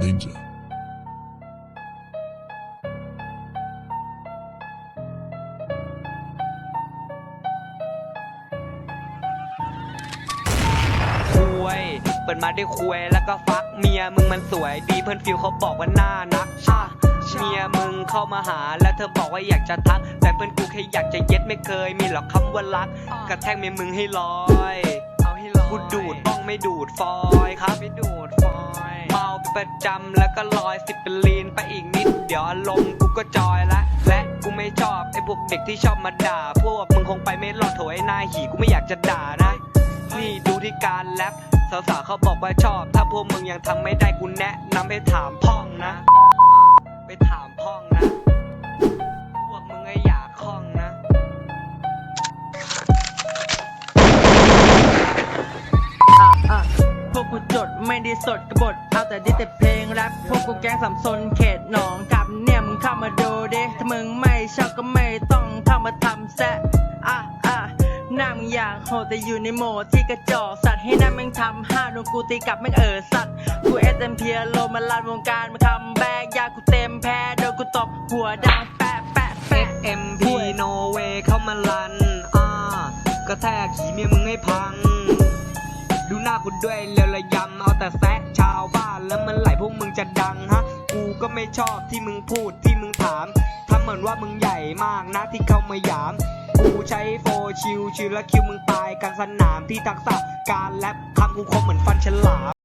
Ninja. คุยเปิดมาได้คุยแล้วก็ฟักเมียมึงมันสวยดีเพื่อนฟิวเขาบอกว่าน่านักช่ะเมียมึงเข้ามาหาแล้วเธอบอกว่าอยากจะทัก แต่เพื่อนกูแค่อยากจะเย็ดไม่เคยมีหรอกคำว่ารัก กระแทกเมียมึงให้ลอยเอาให้ลอยกูดูดบ้อง ไม่ดูดฟอยครับไม่ดูดฟอยเมาประจำแล้วก็ลอยสิบเป็นลีนไปอีกนิด เดี๋ยวอารมณ์กูก็จอยละ และกูไม่ชอบไอ้พวกเด็กที่ชอบมาด่า พวกมึงคงไปไม่รอดโถไอ้นายหีกูไม่อยากจะด่านะ นี่ดูที่การแรปสาวๆเขาบอกว่าชอบ ถ้าพวกมึงยังทำไม่ได้กูแนะนำให้ถามพ่องนะ ไปถาม จดไม่ได้สดกบฏเอาแต่ดิแต่เพลงแรปพวกกูแก๊งสัมซนเขตหนองกับเนี่ยมึงเข้ามาดูดิถ้ามึงไม่ชอบก็ไม่ต้องเข้ามาทำแซะอะอะหน้ามึงอยากโหดแต่อยู่ในโหมดที่กระจอกสัตว์ให้หน้ามึงทำห้าโดนกูตีกลับแม่งเออสัตว์กูเอสเอ็มพีโลมาลานวงการมาคัมแบกยากูเต็มแพ้โดนกูตบหัวดังแปะแปะแปะ SMP No way เวเข้ามาลันอ่าก็แทกขี่เมียมึงให้พัง ดูหน้ากูด้วยเร็วระยำเอาแต่แซะชาวบ้านแล้วมันไหลพวกมึงจะดังฮะ กูก็ไม่ชอบที่มึงพูดที่มึงถามทำเหมือนว่ามึงใหญ่มากนะที่เข้ามาหยาม กูใช้โฟชิลชิลและคิวมึงตายกลางสนามที่ทักษะการแรปคำกูคมเหมือนฟันฉลาม